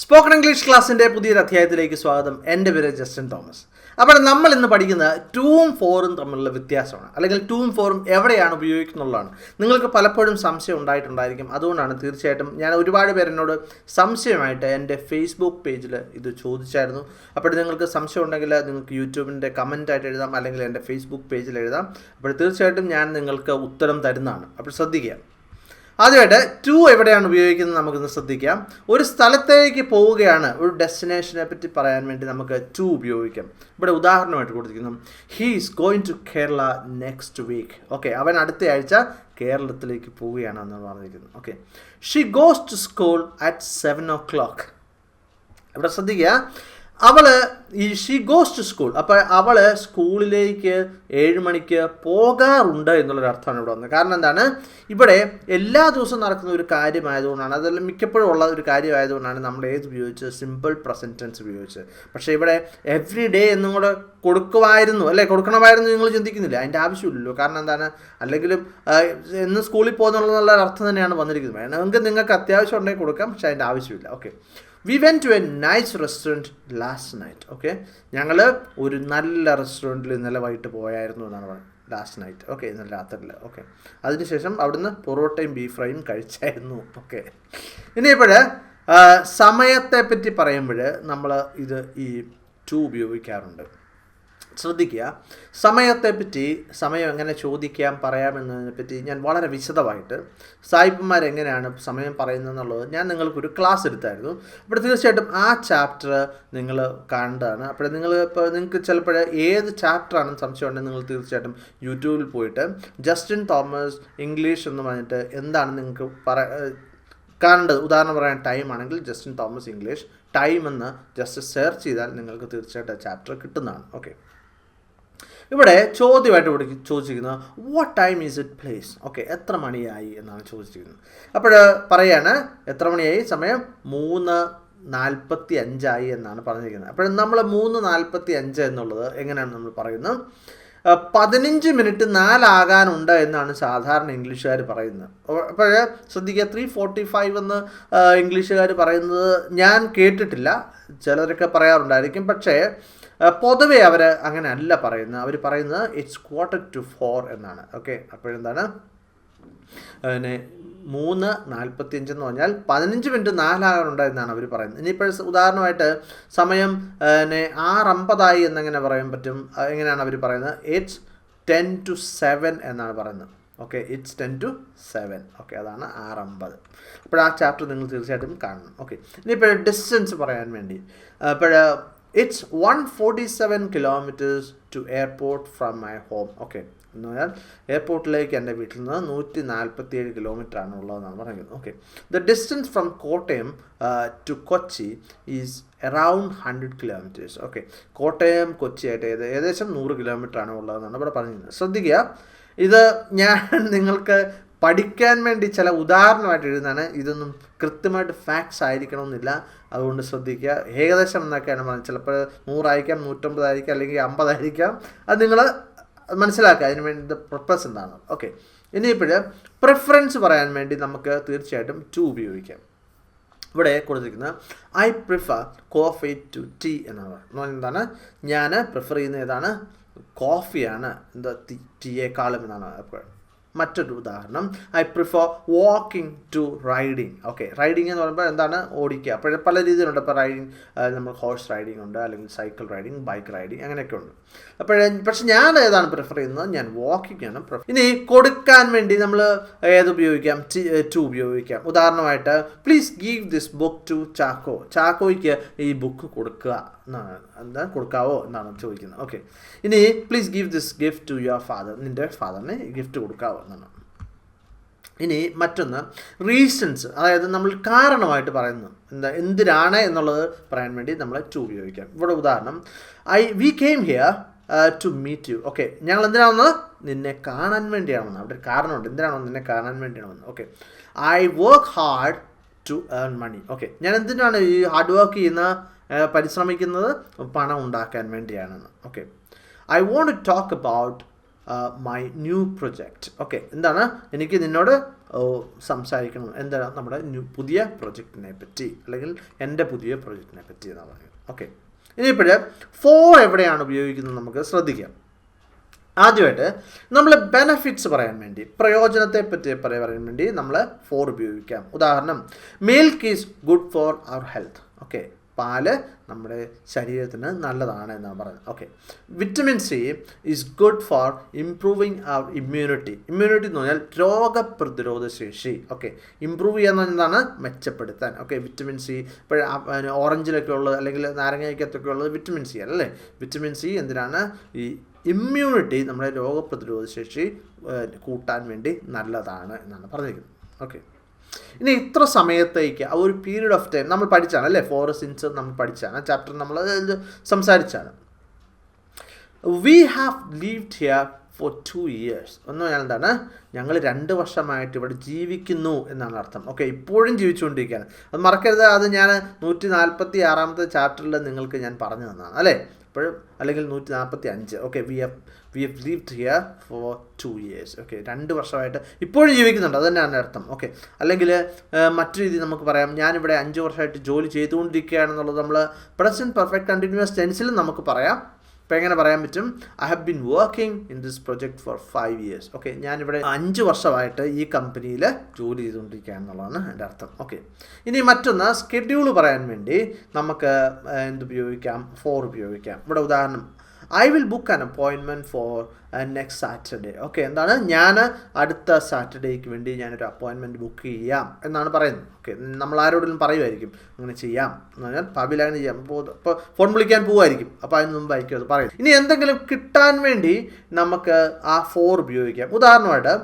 Spoken English ക്ലാസ്സിന്റെ പുതിയൊരു അധ്യായത്തിലേക്ക് സ്വാഗതം. എന്റെ പേര് ജസ്റ്റിൻ തോമസ്. അപ്പോൾ നമ്മൾ ഇന്ന് പഠിക്കുന്ന ടൂവും ഫോറും തമ്മിലുള്ള വ്യത്യാസമാണ്. അല്ലെങ്കിൽ ടൂവും ഫോറും എവിടെയാണ് ഉപയോഗിക്കുന്നുള്ളതാണ്. നിങ്ങൾക്ക് പലപ്പോഴും സംശയം ഉണ്ടായിട്ടുണ്ടായിരിക്കും. അതുകൊണ്ടാണ് തീർച്ചയായിട്ടും ഞാൻ ഒരുപാട് പേരെന്നോട് സംശയമായിട്ട് എന്റെ ഫേസ്ബുക്ക് പേജിൽ ഇത് ചോദിച്ചായിരുന്നു. അപ്പോൾ നിങ്ങൾക്ക് സംശയം ഉണ്ടെങ്കിൽ നിങ്ങൾക്ക് യൂട്യൂബിന്റെ കമന്റായിട്ട് എഴുതാം. അല്ലെങ്കിൽ എന്റെ ഫേസ്ബുക്ക് പേജിൽ എഴുതാം. അപ്പോൾ തീർച്ചയായിട്ടും ഞാൻ നിങ്ങൾക്ക് ഉത്തരം തരുന്നതാണ്. അപ്പോൾ ശ്രദ്ധിക്കുക. ആദ്യമായിട്ട് ടു എവിടെയാണ് ഉപയോഗിക്കുന്നത് നമുക്കൊന്ന് ശ്രദ്ധിക്കാം. ഒരു സ്ഥലത്തേക്ക് പോവുകയാണ് ഒരു ഡെസ്റ്റിനേഷനെ പറ്റി പറയാൻ വേണ്ടി നമുക്ക് ടു ഉപയോഗിക്കാം. ഇവിടെ ഉദാഹരണമായിട്ട് കൊടുത്തിരിക്കുന്നു. He is going to Kerala next week okay അവൻ അടുത്ത ആഴ്ച കേരളത്തിലേക്ക് പോവുകയാണ് എന്ന് പറഞ്ഞിരിക്കുന്നത്. Okay she goes to school at seven o'clock ഇവിടെ ശ്രദ്ധിക്കുക. അവൾ ഈ ഷീ ഗോസ് ടു സ്കൂൾ അപ്പോൾ അവൾ സ്കൂളിലേക്ക് ഏഴ് മണിക്ക് പോകാറുണ്ട് എന്നുള്ളൊരു അർത്ഥമാണ് ഇവിടെ വന്നത്. കാരണം എന്താണ്? ഇവിടെ എല്ലാ ദിവസവും നടക്കുന്ന ഒരു കാര്യമായതുകൊണ്ടാണ് അതെല്ലാം മിക്കപ്പോഴും ഉള്ള ഒരു കാര്യമായതുകൊണ്ടാണ് നമ്മൾ ഏത് ഉപയോഗിച്ച് സിമ്പിൾ പ്രസന്റൻസ് ഉപയോഗിച്ച് പക്ഷേ ഇവിടെ എവറി ഡേ എന്നും കൂടെ കൊടുക്കുമായിരുന്നു. അല്ലേ? കൊടുക്കണമായിരുന്നു നിങ്ങൾ ചിന്തിക്കുന്നില്ല. അതിന്റെ ആവശ്യമില്ലല്ലോ. കാരണം എന്താണ്? അല്ലെങ്കിലും എന്ന് സ്കൂളിൽ പോകുന്നുള്ള അർത്ഥം തന്നെയാണ് വന്നിരിക്കുന്നത്. വേണമെങ്കിൽ നിങ്ങൾക്ക് അത്യാവശ്യം ഉണ്ടെങ്കിൽ കൊടുക്കാം പക്ഷേ അതിന്റെ ആവശ്യമില്ല. Okay we went to a nice restaurant last night okay ഞങ്ങൾ ഒരു നല്ല റെസ്റ്റോറന്റിൽ ഇന്നലെ വൈകിട്ട് പോയായിരുന്നു എന്നാണ് പറയുന്നത് ലാസ്റ്റ് നൈറ്റ് ഓക്കെ ഇന്നലെ രാത്രിയിൽ ഓക്കെ അതിനുശേഷം അവിടുന്ന് പൊറോട്ടയും ബീഫ് ഫ്രൈയും കഴിച്ചായിരുന്നു ഓക്കെ ഇനിയിപ്പോൾ സമയത്തെ പറ്റി പറയുമ്പോൾ നമ്മൾ ഇത് ഈ ടു ഉപയോഗിക്കാറുണ്ട്. ശ്രദ്ധിക്കുക. സമയത്തെപ്പറ്റി സമയം എങ്ങനെ ചോദിക്കാം പറയാമെന്നതിനെ പറ്റി ഞാൻ വളരെ വിശദമായിട്ട് സായിപ്പന്മാർ എങ്ങനെയാണ് സമയം പറയുന്നതെന്നുള്ളത് ഞാൻ നിങ്ങൾക്കൊരു ക്ലാസ് എടുത്തായിരുന്നു. അപ്പോൾ തീർച്ചയായിട്ടും ആ ചാപ്റ്റർ നിങ്ങൾ കണ്ടതാണ്. അപ്പോൾ നിങ്ങൾ ഇപ്പോൾ നിങ്ങൾക്ക് ചിലപ്പോൾ ഏത് ചാപ്റ്ററാണെന്ന് സംശയം ഉണ്ടെങ്കിൽ നിങ്ങൾ തീർച്ചയായിട്ടും യൂട്യൂബിൽ പോയിട്ട് ജസ്റ്റിൻ തോമസ് ഇംഗ്ലീഷ് എന്ന് പറഞ്ഞിട്ട് എന്താണ് നിങ്ങൾക്ക് പറ കാണേണ്ടത്? ഉദാഹരണം പറയാൻ ടൈം ആണെങ്കിൽ ജസ്റ്റിൻ തോമസ് ഇംഗ്ലീഷ് ടൈം എന്ന് ജസ്റ്റ് സെർച്ച് ചെയ്താൽ നിങ്ങൾക്ക് തീർച്ചയായിട്ടും ചാപ്റ്റർ കിട്ടുന്നതാണ്. ഓക്കെ ഇവിടെ ചോദ്യമായിട്ട് ഇവിടെ ചോദിച്ചിരിക്കുന്നത് what time is it please okay എത്ര മണിയായി എന്നാണ് ചോദിച്ചിരിക്കുന്നത്. അപ്പോൾ പറയാണ് എത്ര മണിയായി? സമയം മൂന്ന് നാൽപ്പത്തി അഞ്ചായി എന്നാണ് പറഞ്ഞിരിക്കുന്നത്. അപ്പോൾ നമ്മൾ മൂന്ന് നാൽപ്പത്തി അഞ്ച് എന്നുള്ളത് എങ്ങനെയാണ് നമ്മൾ പറയുന്നത്? പതിനഞ്ച് മിനിറ്റ് നാലാകാനുണ്ട് എന്നാണ് സാധാരണ ഇംഗ്ലീഷുകാർ പറയുന്നത്. അപ്പോൾ ശ്രദ്ധിക്കുക ത്രീ ഫോർട്ടി ഫൈവ് എന്ന് ഇംഗ്ലീഷുകാർ പറയുന്നത് ഞാൻ കേട്ടിട്ടില്ല. ചിലരൊക്കെ പറയാറുണ്ടായിരിക്കും. പക്ഷേ പൊതുവെ അവർ അങ്ങനെ അല്ല പറയുന്നത്. അവർ പറയുന്നത് ഇറ്റ്സ് ക്വാർട്ടർ ടു ഫോർ എന്നാണ്. ഓക്കെ അപ്പോഴെന്താണ്? പിന്നെ മൂന്ന് നാൽപ്പത്തിയഞ്ച് എന്ന് പറഞ്ഞാൽ പതിനഞ്ച് മിനിറ്റ് നാലാകാനുണ്ട് എന്നാണ് അവർ പറയുന്നത്. ഇനിയിപ്പോൾ ഉദാഹരണമായിട്ട് സമയം പിന്നെ ആറമ്പതായി എന്നെങ്ങനെ പറയാൻ പറ്റും? എങ്ങനെയാണ് അവർ പറയുന്നത്? ഇറ്റ്സ് ടെൻ ടു സെവൻ എന്നാണ് പറയുന്നത്. Okay it's ten to seven okay അതാണ് ആറമ്പത്. അപ്പോൾ ആ ചാപ്റ്റർ നിങ്ങൾ തീർച്ചയായിട്ടും കാണണം. ഓക്കെ ഇനിയിപ്പോൾ ഡിസ്റ്റൻസ് പറയാൻ വേണ്ടി. അപ്പോൾ it's one forty seven kilometres to airport from my home okay എന്ന് പറഞ്ഞാൽ എയർപോർട്ടിലേക്ക് എന്റെ വീട്ടിൽ നിന്ന് നൂറ്റി നാൽപ്പത്തി ഏഴ് കിലോമീറ്റർ ആണ് ഉള്ളതെന്നാണ് പറയുന്നത്. Okay the distance from Kottayam to Kochi is around hundred kilometres okay Kottayam കൊച്ചിയായിട്ട് ഏകദേശം നൂറ് കിലോമീറ്റർ ആണ് ഉള്ളതെന്നാണ് ഇവിടെ പറഞ്ഞിരുന്നത്. ശ്രദ്ധിക്കുക ഇത് ഞാൻ നിങ്ങൾക്ക് പഠിക്കാൻ വേണ്ടി ചില ഉദാഹരണമായിട്ട് എഴുതുന്നതാണ്. ഇതൊന്നും കൃത്യമായിട്ട് ഫാക്ട്സ് ആയിരിക്കണമെന്നില്ല. അതുകൊണ്ട് ശ്രദ്ധിക്കുക. ഏകദേശം എന്നൊക്കെയാണ് പറയുന്നത് ചിലപ്പോൾ നൂറായിരിക്കാം നൂറ്റമ്പതായിരിക്കാം അല്ലെങ്കിൽ അമ്പതായിരിക്കാം. അത് നിങ്ങൾ മനസ്സിലാക്കുക. അതിന് വേണ്ടി പർപ്പസ് എന്താണ്. ഓക്കെ ഇനിയിപ്പോൾ പ്രിഫറൻസ് പറയാൻ വേണ്ടി നമുക്ക് തീർച്ചയായിട്ടും ടു ഉപയോഗിക്കാം. ഇവിടെ കൊടുത്തിരിക്കുന്നത് I prefer coffee to tea എന്നാണ്. എന്താണ്? ഞാൻ പ്രിഫർ ചെയ്യുന്ന ഏതാണ്? കോഫിയാണ് എന്താ ടീയേക്കാളും എന്നാണ് അപ്പോൾ മറ്റൊരു ഉദാഹരണം I prefer walking to riding okay riding എന്ന് പറയുമ്പോൾ എന്താണ്? ഓടിക്കുക. അപ്പോൾ പല രീതിയിലുണ്ട്. ഇപ്പോൾ റൈഡിങ് നമ്മൾ ഹോഴ്സ് റൈഡിങ് ഉണ്ട് അല്ലെങ്കിൽ സൈക്കിൾ റൈഡിങ് ബൈക്ക് റൈഡിങ് അങ്ങനെയൊക്കെ ഉണ്ട്. അപ്പോൾ പക്ഷെ ഞാൻ ഏതാണ് പ്രിഫർ ചെയ്യുന്നത്? ഞാൻ വാക്കിംഗ് ആണ് പ്രിഫർ ഇനി കൊടുക്കാൻ വേണ്ടി നമ്മൾ ഏത് ഉപയോഗിക്കാം? ടു ഉപയോഗിക്കാം. ഉദാഹരണമായിട്ട് please give this book to Chacko ചാക്കോയ്ക്ക് ഈ ബുക്ക് കൊടുക്കുക. എന്താ കൊടുക്കാവോ എന്നാണ് ചോദിക്കുന്നത്. ഓക്കെ ഇനി please give this gift to your father നിന്റെ ഫാദറിന് ഗിഫ്റ്റ് കൊടുക്കാവോ എന്നാണ്. ഇനി മറ്റൊന്ന് റീസൺസ് അതായത് നമ്മൾ കാരണമായിട്ട് പറയുന്നു എന്താ എന്തിനാണ് എന്നുള്ളത് പറയാൻ വേണ്ടി നമ്മൾ ടു ഉപയോഗിക്കാം. ഇവിടെ ഉദാഹരണം I we came here to meet you okay ഞങ്ങൾ എന്തിനാണെന്ന് നിന്നെ കാണാൻ വേണ്ടിയാണെന്ന് അവിടെ ഒരു കാരണമുണ്ട്. എന്തിനാണോ നിന്നെ കാണാൻ വേണ്ടിയാണെന്ന് okay I work hard to earn money okay ഞാൻ എന്തിനാണ് ഈ ഹാർഡ് വർക്ക് ചെയ്യുന്ന പരിശ്രമിക്കുന്നത്? പണം ഉണ്ടാക്കാൻ വേണ്ടിയാണെന്ന്. Okay I want to talk about my new project okay എന്താണ്? എനിക്ക് നിന്നോട് സംസാരിക്കണം. എന്താണ് നമ്മുടെ ന്യൂ പുതിയ പ്രൊജക്റ്റിനെ പറ്റി? അല്ലെങ്കിൽ എന്റെ പുതിയ പ്രൊജക്റ്റിനെ പറ്റി എന്നാണ് പറയുന്നത്. ഓക്കെ ഇനിയിപ്പോഴേ ഫോർ എവിടെയാണ് ഉപയോഗിക്കുന്നത് നമുക്ക് ശ്രദ്ധിക്കാം. ആദ്യമായിട്ട് നമ്മൾ ബെനഫിറ്റ്സ് പറയാൻ വേണ്ടി പ്രയോജനത്തെ പറ്റി പറയാൻ വേണ്ടി നമ്മൾ ഫോർ ഉപയോഗിക്കാം. ഉദാഹരണം milk is good for our health okay പാൽ നമ്മുടെ ശരീരത്തിന് നല്ലതാണ് എന്നാണ് പറയുന്നത്. Okay vitamin C is good for improving our immunity immunity എന്ന് പറഞ്ഞാൽ രോഗപ്രതിരോധ ശേഷി. ഓക്കെ ഇമ്പ്രൂവ് ചെയ്യാന്ന് പറഞ്ഞതാണ് മെച്ചപ്പെടുത്താൻ. ഓക്കെ വിറ്റമിൻ സി ഇപ്പോൾ ഓറഞ്ചിലൊക്കെ ഉള്ളത് അല്ലെങ്കിൽ നാരങ്ങയ്ക്കകത്തൊക്കെ ഉള്ളത് വിറ്റമിൻ സി അല്ലേ? വിറ്റമിൻ സി എന്തിനാണ്? ഈ ഇമ്മ്യൂണിറ്റി നമ്മുടെ രോഗപ്രതിരോധ ശേഷി കൂട്ടാൻ വേണ്ടി നല്ലതാണ് എന്നാണ് പറഞ്ഞിരിക്കുന്നത്. ഓക്കെ ഇനി ഇത്ര സമയത്തേക്ക് ആ ഒരു പീരീഡ് ഓഫ് ടൈം നമ്മൾ പഠിച്ചാണ് അല്ലേ? ഫോർ സിൻസ് നമ്മൾ പഠിച്ചാണ്. ചാപ്റ്റർ നമ്മൾ സംസാരിച്ചാണ്. We have lived here for two years എന്ന് പറഞ്ഞാൽ എന്താണ്? ഞങ്ങൾ രണ്ട് വർഷമായിട്ട് ഇവിടെ ജീവിക്കുന്നു എന്നാണ് അർത്ഥം. ഓക്കെ ഇപ്പോഴും ജീവിച്ചുകൊണ്ടിരിക്കുകയാണ്. അത് മറക്കരുത്. അത് ഞാൻ നൂറ്റി നാൽപ്പത്തി ആറാമത്തെ ചാപ്റ്ററിൽ നിങ്ങൾക്ക് ഞാൻ പറഞ്ഞു തന്നതാണ്. അല്ലേ? ഇപ്പോഴും അല്ലെങ്കിൽ നൂറ്റി നാൽപ്പത്തി അഞ്ച് okay we have we have lived here for two years okay രണ്ട് വർഷമായിട്ട് ഇപ്പോഴും ജീവിക്കുന്നുണ്ട്. അത് തന്നെയാണ് അർത്ഥം. ഓക്കെ അല്ലെങ്കിൽ മറ്റു രീതി നമുക്ക് പറയാം. ഞാനിവിടെ അഞ്ച് വർഷമായിട്ട് ജോലി ചെയ്തുകൊണ്ടിരിക്കുകയാണെന്നുള്ളത് നമ്മൾ പ്രസന്റ് പെർഫെക്റ്റ് കണ്ടിന്യൂസ് ടെൻസിലും നമുക്ക് പറയാം. ഇപ്പം എങ്ങനെ പറയാൻ പറ്റും? I have been working in this project for five years okay ഞാനിവിടെ അഞ്ച് വർഷമായിട്ട് ഈ കമ്പനിയിൽ ജോലി ചെയ്തുകൊണ്ടിരിക്കുക എന്നുള്ളതാണ് എന്റെ അർത്ഥം. ഓക്കെ ഇനി മറ്റൊന്ന് സ്കെഡ്യൂൾ പറയാൻ വേണ്ടി നമുക്ക് എന്തുപയോഗിക്കാം? ഫോർ ഉപയോഗിക്കാം. ഇവിടെ ഉദാഹരണം ഐ വിൽ ബുക്ക് ആൻ അപ്പോയിൻമെന്റ് ഫോർ നെക്സ്റ്റ് സാറ്റർഡേ ഓക്കെ എന്താണ്? ഞാൻ അടുത്ത സാറ്റർഡേക്ക് വേണ്ടി ഞാനൊരു അപ്പോയിൻമെന്റ് ബുക്ക് ചെയ്യാം എന്നാണ് പറയുന്നത്. ഓക്കെ നമ്മൾ ആരോടെങ്കിലും പറയുമായിരിക്കും അങ്ങനെ ചെയ്യാം എന്ന് പറഞ്ഞാൽ ഭാവിയിൽ അങ്ങനെ ചെയ്യാം. അപ്പോൾ ഫോൺ വിളിക്കാൻ പോകുമായിരിക്കും അപ്പോൾ അതിന് മുമ്പായിരിക്കും അത് പറയും ഇനി എന്തെങ്കിലും കിട്ടാൻ വേണ്ടി നമുക്ക് ആ ഫോർ ഉപയോഗിക്കാം. ഉദാഹരണമായിട്ട്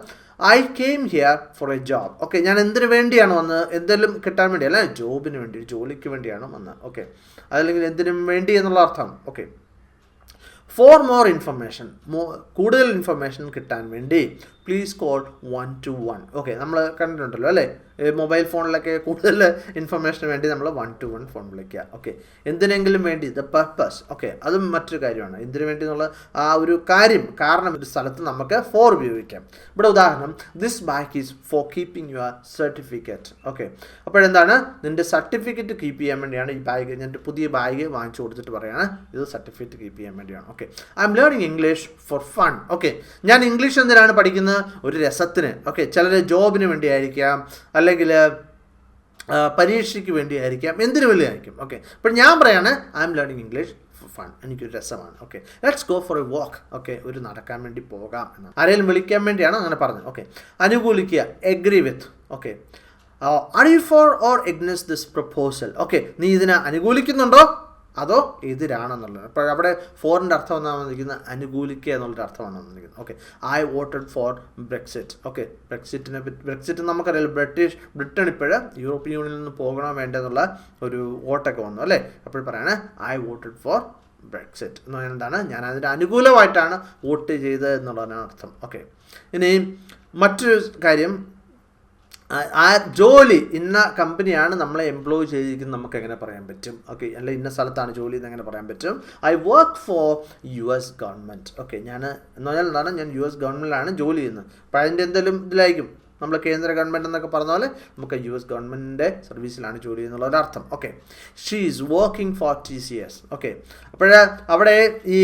I came here for a job okay ഞാൻ എന്തിനു വേണ്ടിയാണ് വന്ന് എന്തെങ്കിലും കിട്ടാൻ വേണ്ടി അല്ല ജോബിന് വേണ്ടി ജോലിക്ക് വേണ്ടിയാണ് വന്നത്. ഓക്കെ അതല്ലെങ്കിൽ എന്തിനും വേണ്ടി എന്നുള്ള അർത്ഥം. ഓക്കെ ഫോർ മോർ ഇൻഫർമേഷൻ കൂടുതൽ ഇൻഫർമേഷൻ കിട്ടാൻ വേണ്ടി please call one two one okay നമ്മൾ കണ്ടിട്ടുണ്ടല്ലോ അല്ലേ? മൊബൈൽ ഫോണിലൊക്കെ കൂടുതൽ ഇൻഫർമേഷന് വേണ്ടി നമ്മൾ വൺ ടു വൺ ഫോൺ വിളിക്കുക. ഓക്കെ എന്തിനെങ്കിലും വേണ്ടി ദ പർപ്പസ് ഓക്കെ അതും മറ്റൊരു കാര്യമാണ്. എന്തിനു വേണ്ടി എന്നുള്ള ആ ഒരു കാര്യം കാരണം ഒരു സ്ഥലത്ത് നമുക്ക് ഫോർ ഉപയോഗിക്കാം. ഇവിടെ ഉദാഹരണം this bag is for keeping your certificate okay അപ്പോഴെന്താണ്? നിന്റെ സർട്ടിഫിക്കറ്റ് കീപ്പ് ചെയ്യാൻ വേണ്ടിയാണ് ഈ ബാഗ് ഞാൻ പുതിയ ബാഗ് വാങ്ങിച്ചു കൊടുത്തിട്ട് പറയുകയാണ് ഇത് സർട്ടിഫിക്കറ്റ് കീപ്പ് ചെയ്യാൻ വേണ്ടിയാണ്. Okay I'm learning English for fun okay ഞാൻ ഇംഗ്ലീഷ് എന്തിനാണ് പഠിക്കുന്നത്? ഒരു രസത്തിന്. ഓക്കെ ചിലർ ജോബിന് വേണ്ടിയായിരിക്കാം അല്ലെങ്കിൽ പരീക്ഷയ്ക്ക് വേണ്ടിയായിരിക്കാം എന്തിനു വേണ്ടിയായിരിക്കും? ഓക്കെ അപ്പോൾ ഞാൻ പറയാണ് I M learning English fun എനിക്കൊരു രസമാണ്. Okay let's go for a walk okay ഒരു നടക്കാൻ വേണ്ടി പോകാം എന്നാണ് ആരെങ്കിലും വിളിക്കാൻ വേണ്ടിയാണ് അങ്ങനെ പറഞ്ഞത് okay അനുകൂലിക്കുക agree with okay you for or against this proposal okay നീ ഇതിനെ അനുകൂലിക്കുന്നുണ്ടോ? അതോ എതിരാണെന്നുള്ളത്. അപ്പോൾ അവിടെ ഫോറിന്റെ അർത്ഥം എന്നാണ് വന്നിരിക്കുന്നത് അനുകൂലിക്കുക എന്നുള്ളൊരു അർത്ഥമാണ് വന്നിരിക്കുന്നത്. Okay I voted for Brexit okay ബ്രെക്സിറ്റിനെ Brexit നമുക്കറിയാലോ ബ്രിട്ടീഷ് ബ്രിട്ടൻ ഇപ്പോഴ് യൂറോപ്യൻ യൂണിയനിൽ നിന്ന് പോകണോ വേണ്ടെന്നുള്ള ഒരു വോട്ടൊക്കെ വന്നു അല്ലേ? അപ്പോൾ പറയാണ് ഐ വോട്ടഡ് ഫോർ ബ്രെക്സിറ്റ് എന്ന് പറയുന്നത് എന്താണ്? ഞാൻ അതിന്റെ അനുകൂലമായിട്ടാണ് വോട്ട് ചെയ്തത് എന്നുള്ളതാണ് അർത്ഥം. ഓക്കെ ഇനി മറ്റൊരു കാര്യം ആ- ജോലി ഇന്ന കമ്പനിയാണ് നമ്മളെ എംപ്ലോയ് ചെയ്തിരിക്കുന്നത് നമുക്ക് എങ്ങനെ പറയാൻ പറ്റും? ഓക്കെ അല്ല ഇന്ന സ്ഥലത്താണ് ജോലി എന്ന് എങ്ങനെ പറയാൻ പറ്റും? I work for U S government okay ഞാൻ എന്ന് പറഞ്ഞാൽ എന്താണ്? ഞാൻ യു എസ് ഗവൺമെന്റിലാണ് ജോലി ചെയ്യുന്നത്. അപ്പോൾ അതിന്റെ എന്തെങ്കിലും ഇതിലായിരിക്കും. നമ്മൾ കേന്ദ്ര ഗവൺമെന്റ് എന്നൊക്കെ പറഞ്ഞ പോലെ നമുക്ക് യു എസ് ഗവൺമെന്റിന്റെ സർവീസിലാണ് ജോലി എന്നുള്ള അർത്ഥം. Okay she is working for T C S okay അപ്പോൾ അവിടെ ഈ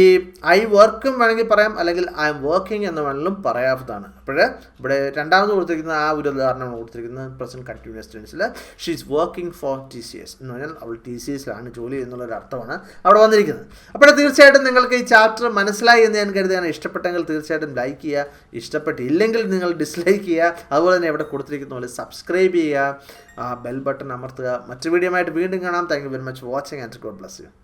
ഐ വർക്കും വേണമെങ്കിൽ പറയാം അല്ലെങ്കിൽ ഐ എം വർക്കിംഗ് എന്ന് വേണമെങ്കിലും പറയാവുന്നതാണ്. അപ്പോൾ ഇവിടെ രണ്ടാമത് കൊടുത്തിരിക്കുന്ന ആ ഒരു ഉദാഹരണമാണ് കൊടുത്തിരിക്കുന്നത് present continuous ടെൻസിൽ she is working for T C S എന്ന് പറഞ്ഞാൽ അവൾ ടി സി എസിലാണ് ജോലി എന്നുള്ളൊരു അർത്ഥമാണ് അവിടെ വന്നിരിക്കുന്നത്. അപ്പോൾ തീർച്ചയായിട്ടും നിങ്ങൾക്ക് ഈ ചാപ്റ്റർ മനസ്സിലായി എന്ന് ഞാൻ കരുതുകയാണ്. ഇഷ്ടപ്പെട്ടെങ്കിൽ തീർച്ചയായിട്ടും ലൈക്ക് ചെയ്യുക. ഇഷ്ടപ്പെട്ടില്ലെങ്കിൽ നിങ്ങൾ ഡിസ്ലൈക്ക് ചെയ്യുക. അതുപോലെ തന്നെ ഇവിടെ കൊടുത്തിരിക്കുന്ന പോലെ സബ്സ്ക്രൈബ് ചെയ്യുക. ബെൽ ബട്ടൺ അമർത്തുക. മറ്റു വീഡിയോ ആയിട്ട് വീണ്ടും കാണാം. Thank you very much watching and God bless you